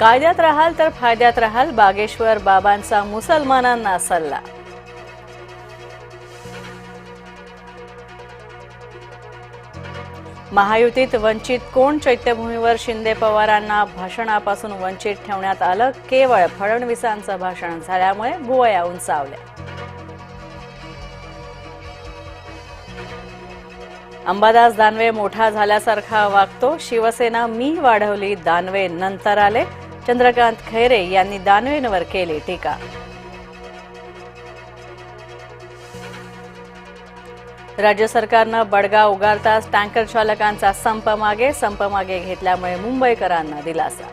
कायद्यात राहाल तर फायद्यात राहाल. बागेश्वर बाबांचा मुसलमानांना सल्ला. महायुतीत वंचित कोण? चैत्यभूमीवर शिंदे पवारांना भाषणापासून वंचित ठेवण्यात आलं. केवळ फडणवीसांचं भाषण झाल्यामुळे भुवया उंचावल्या. अंबादास दानवे मोठा झाल्यासारखा वागतो. शिवसेना मी वाढवली दानवे नंतर आले. चंद्रकांत खैरे यांनी दानवेंवर केली टीका. राज्य सरकारनं बडगा उगारताच टँकर चालकांचा संप मागे संप मागे घेतल्यामुळे मुंबईकरांना दिलासा.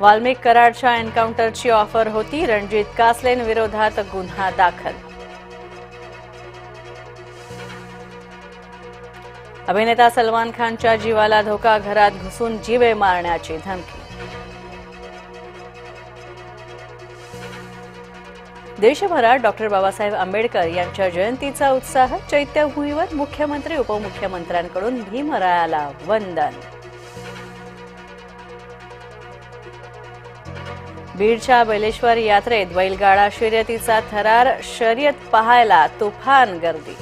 वाल्मिक कराडच्या एन्काउंटरची ऑफर होती रणजित कासलेन विरोधात गुन्हा दाखल अभिनेता सलमान खानच्या जीवाला धोका घरात घुसून जीवे मारण्याची धमकी. देशभरात डॉक्टर बाबासाहेब आंबेडकर यांच्या जयंतीचा उत्साह चैत्यभूमीवर मुख्यमंत्री उपमुख्यमंत्र्यांकडून भीमरायाला वंदन. बीडच्या बैलेश्वर यात्रेत बैलगाडा शर्यतीचा थरार शर्यत पाहायला तुफान गर्दी.